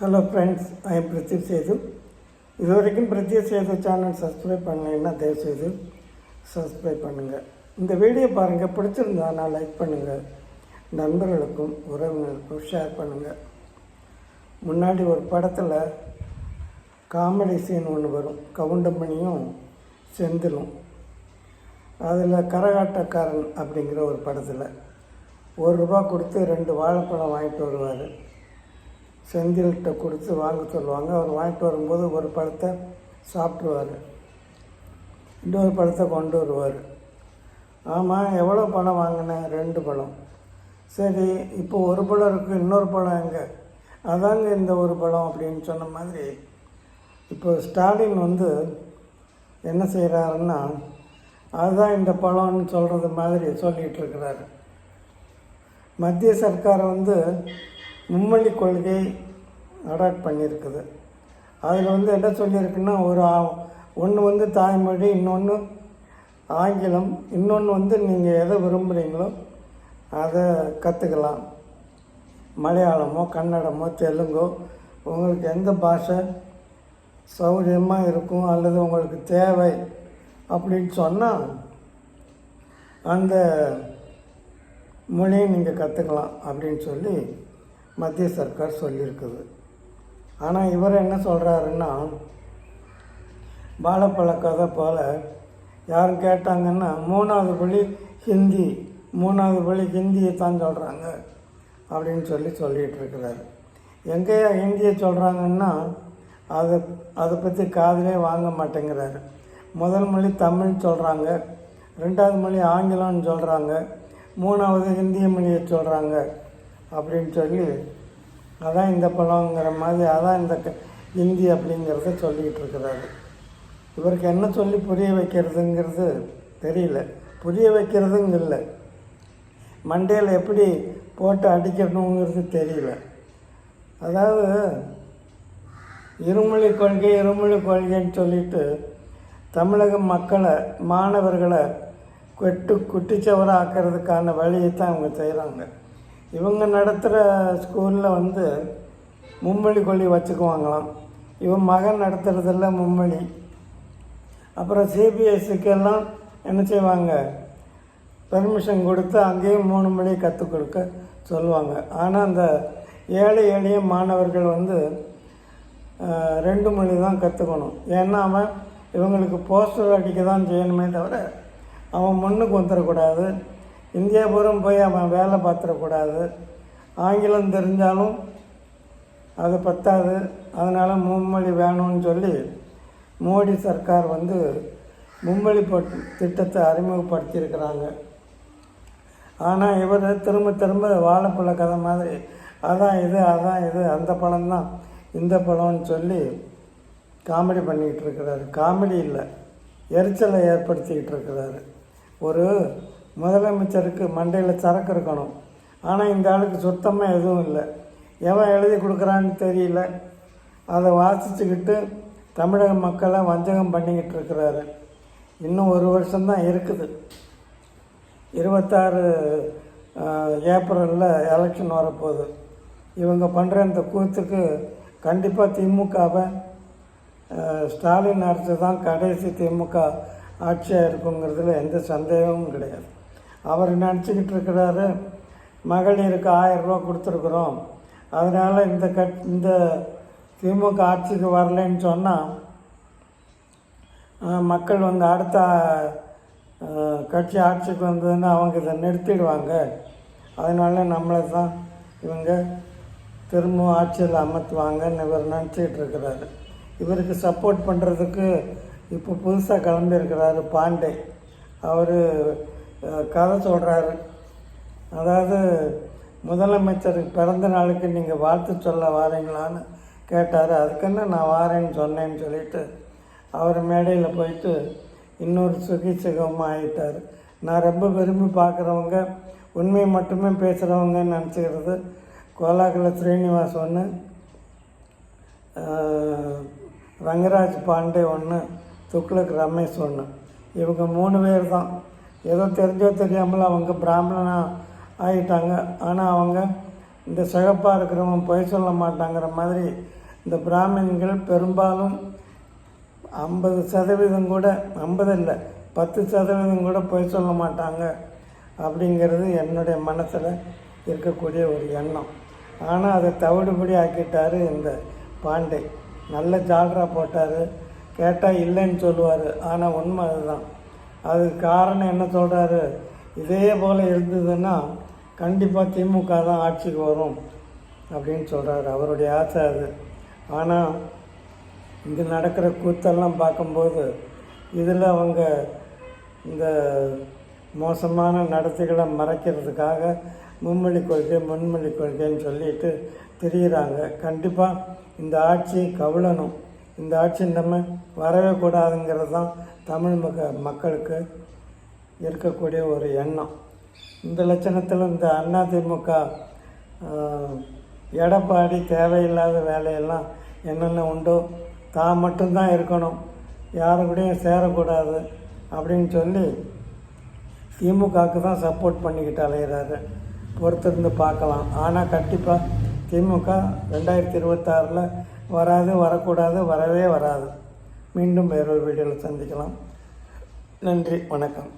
Hello friends I am Pradeep Sethu இது வரைக்கும் Pradeep Setu channel subscribe பண்ணலைன்னா தயவுசெய்து சப்ஸ்கிரைப் பண்ணுங்கள் இந்த வீடியோ பாருங்கள் பிடிச்சிருந்தா நான் லைக் பண்ணுங்கள் நண்பர்களுக்கும் உறவினருக்கும் ஷேர் பண்ணுங்கள் முன்னாடி ஒரு படத்தில் காமெடி சீன் ஒன்று வரும். கவுண்டமணியும் செந்திலும். அதில் கரகாட்டக்காரன் அப்படிங்கிற ஒரு படத்தில் ஒரு ரூபா கொடுத்து ரெண்டு வாழைப்பழம் வாங்கிட்டு வருவார். செந்தில்கிட்ட கொடுத்து வாங்க சொல்லுவாங்க. அவர் வாங்கிட்டு வரும்போது ஒரு பழத்தை சாப்பிட்ருவார் இன்னொரு பழத்தை கொண்டு வருவார். ஆமாம் எவ்வளோ பழம் வாங்கினேன் ரெண்டு பழம். சரி இப்போ ஒரு பழம் இருக்குது இன்னொரு பழம் எங்கே? அதாங்க இந்த ஒரு பழம் அப்படின்னு சொன்ன மாதிரி இப்போ ஸ்டாலின் வந்து என்ன செய்கிறாருன்னா அதுதான் இந்த பழம்னு சொல்கிறது மாதிரி சொல்லிகிட்டு இருக்கிறாரு. மத்திய சர்க்கார் வந்து மும்மொழி கொள்கை அடாப்ட் பண்ணியிருக்குது. அதில் வந்து என்ன சொல்லியிருக்குன்னா ஒரு ஒன்று வந்து தாய்மொழி இன்னொன்று ஆங்கிலம் இன்னொன்று வந்து நீங்கள் எதை விரும்புகிறீங்களோ அதை கற்றுக்கலாம் மலையாளமோ கன்னடமோ தெலுங்கோ உங்களுக்கு எந்த பாஷை சௌகரியமாக இருக்கும் அல்லது உங்களுக்கு தேவை அப்படின்னு சொன்னால் அந்த மொழியை நீங்கள் கற்றுக்கலாம் அப்படின்னு சொல்லி மத்திய சர்க்கார் சொல்லியிருக்குது ஆனால் இவர் என்ன சொல்கிறாருன்னா பாலப்பழ கதை போல் யாரும் கேட்டாங்கன்னா மூணாவது மொழி ஹிந்தி மூணாவது மொழி ஹிந்தியை தான் சொல்கிறாங்க அப்படின்னு சொல்லி சொல்லிகிட்டு இருக்கிறாரு எங்கேயா ஹிந்தியை சொல்கிறாங்கன்னா அதை அதை பற்றி காதலே வாங்க மாட்டேங்கிறாரு. முதல் மொழி தமிழ் சொல்கிறாங்க ரெண்டாவது மொழி ஆங்கிலம்னு சொல்கிறாங்க மூணாவது இந்திய மொழியை சொல்கிறாங்க அப்படின்னு சொல்லி அதான் இந்த பழங்கிற மாதிரி அதான் இந்த இந்தி ஹிந்தி அப்படிங்கிறத சொல்லிக்கிட்டு இருக்கிறாரு. இவருக்கு என்ன சொல்லி புரிய வைக்கிறதுங்கிறது தெரியல. புரிய வைக்கிறதுங்க இல்லை. மண்டையில் எப்படி போட்டு அடிக்கணுங்கிறது தெரியல. அதாவது இருமொழி கொள்கை இருமொழி கொள்கைன்னு சொல்லிட்டு தமிழக மக்களை மாணவர்களை கொட்டு குட்டிச்சவராக்கிறதுக்கான வழியை தான் அவங்க செய்கிறாங்க இவங்க நடத்துகிற ஸ்கூலில் வந்து மும்மொழி கொள்ளி வச்சுக்குவாங்களாம். இவன் மகன் நடத்துகிறதில்ல மும்மொழி. அப்புறம் சிபிஎஸ்சிக்கெல்லாம் என்ன செய்வாங்க? பெர்மிஷன் கொடுத்து அங்கேயும் மூணு மொழி கற்றுக் கொடுக்க சொல்லுவாங்க. ஆனால் அந்த ஏழை எளிய மாணவர்கள் வந்து ரெண்டு மொழி தான் கற்றுக்கணும் ஏன்னா அவன் இவங்களுக்கு போஸ்டர் அடிக்க தான் செய்யணுமே தவிர அவன் முன்னுக்கு வந்துடக்கூடாது இந்தியாபுரம் போய் அவன் வேலை பார்த்துடக்கூடாது. ஆங்கிலம் தெரிஞ்சாலும் அது பத்தாது. அதனால் மும்மொழி வேணும்னு சொல்லி மோடி சர்க்கார் வந்து மும்மொழி திட்டத்தை அறிமுகப்படுத்தியிருக்கிறாங்க. ஆனால் இவர் திரும்ப திரும்ப வாழைப்பழ கதை மாதிரி அதான் இது அதான் இது அந்த பழம்தான் இந்த பழம்னு சொல்லி காமெடி பண்ணிக்கிட்டு இருக்கிறாரு. காமெடி இல்லை எரிச்சலை ஏற்படுத்திக்கிட்டு இருக்கிறாரு. ஒரு முதலமைச்சருக்கு மண்டையில் சரக்கு இருக்கணும். ஆனால் இந்த ஆளுக்கு சுத்தமாக எதுவும் இல்லை. எவன் எழுதி கொடுக்குறான்னு தெரியல. அதை வாசிச்சுக்கிட்டு தமிழக மக்களை வஞ்சகம் பண்ணிக்கிட்டு இருக்கிறாரு. இன்னும் ஒரு வருஷம்தான் இருக்குது. இருபத்தாறு ஏப்ரலில் எலெக்ஷன் வரப்போகுது. இவங்க பண்ணுற இந்த கூத்துக்கு கண்டிப்பாக திமுகவை ஸ்டாலின் அரசு தான் கடைசி திமுக ஆட்சியாக இருக்குங்கிறதுல எந்த சந்தேகமும் கிடையாது. அவர் நினச்சிக்கிட்டு இருக்கிறாரு மகளிருக்கு ஆயிரம் ரூபா கொடுத்துருக்குறோம். அதனால் இந்த கட் இந்த திமுக ஆட்சிக்கு வரலைன்னு சொன்னால் மக்கள் வந்து அடுத்த கட்சி ஆட்சிக்கு வந்ததுன்னா அவங்க இதை நிறுத்திடுவாங்க. அதனால நம்மளை தான் இவங்க திரும்பவும் ஆட்சியில் அமர்த்துவாங்கன்னு இவர் நினச்சிக்கிட்டு இருக்கிறாரு இவருக்கு சப்போர்ட் பண்ணுறதுக்கு இப்போ புதுசாக கிளம்பியிருக்கிறாரு பாண்டே. அவர் கதை சொல்கிறாரு அதாவது முதலமைச்சருக்கு பிறந்த நாளுக்கு நீங்கள் வாழ்த்து சொல்ல வாரீங்களான்னு கேட்டார். அதுக்குன்னு நான் வாரேன்னு சொன்னேன்னு சொல்லிட்டு அவர் மேடையில் போயிட்டு இன்னொரு சுகி சுகமாக ஆகிட்டார் நான் ரொம்ப விரும்பி பார்க்குறவங்க உண்மையை மட்டுமே பேசுகிறவங்கன்னு நினச்சிக்கிறது கோலாகல ஸ்ரீனிவாஸ் ஒன்று ரங்கராஜ் பாண்டே ஒன்று துக்ளக் ரமேஷ் ஒன்று இவங்க மூணு பேர் தான். ஏதோ தெரிஞ்சோ தெரியாமல் அவங்க பிராமணனாக ஆகிட்டாங்க ஆனால் அவங்க இந்த சிகப்பாக இருக்கிறவங்க பொய் சொல்ல மாட்டாங்கிற மாதிரி இந்த பிராமின்கள் பெரும்பாலும் ஐம்பது சதவீதம் கூட ஐம்பது இல்லை பத்து சதவீதம் கூட பொய் சொல்ல மாட்டாங்க அப்படிங்கிறது என்னுடைய மனசில் இருக்கக்கூடிய ஒரு எண்ணம். ஆனால் அதை தவிடுபடி ஆக்கிட்டார் இந்த பாண்டே. நல்ல ஜால்ரா போட்டார். கேட்டால் இல்லைன்னு சொல்லுவார். ஆனால் உண்மை அதுதான். அதுக்கு காரணம் என்ன சொல்கிறாரு இதே போல் இருந்ததுன்னா கண்டிப்பாக திமுக தான் ஆட்சிக்கு வரும் அப்படின்னு சொல்கிறாரு அவருடைய ஆசை அது. ஆனால் இங்கே நடக்கிற கூத்தெல்லாம் பார்க்கும்போது இதில் அவங்க இந்த மோசமான நடத்தைகளை மறைக்கிறதுக்காக மும்மொழி கொள்கை முன்மொழி கொள்கைன்னு சொல்லிட்டு திரியிறாங்க. கண்டிப்பாக இந்த ஆட்சி கவிழணும். இந்த ஆட்சி நம்ம வரவே கூடாதுங்கிறது தான் தமிழ் மக மக்களுக்கு இருக்கக்கூடிய ஒரு எண்ணம். இந்த லட்சணத்தில் இந்த அதிமுக திமுக எடப்பாடி தேவையில்லாத வேலையெல்லாம் என்னென்ன உண்டோ தான் மட்டும்தான் இருக்கணும். யாரு கூடயும் சேரக்கூடாது அப்படின்னு சொல்லி திமுகவுக்கு தான் சப்போர்ட் பண்ணிக்கிட்டு அலைகிறாரு பொறுத்திருந்து பார்க்கலாம். ஆனால் கண்டிப்பாக திமுக ரெண்டாயிரத்தி இருபத்தாறில் வராது வரக்கூடாது வரவே வராது. மீண்டும் வேறொரு வீடியோவில் சந்திக்கலாம். நன்றி வணக்கம்.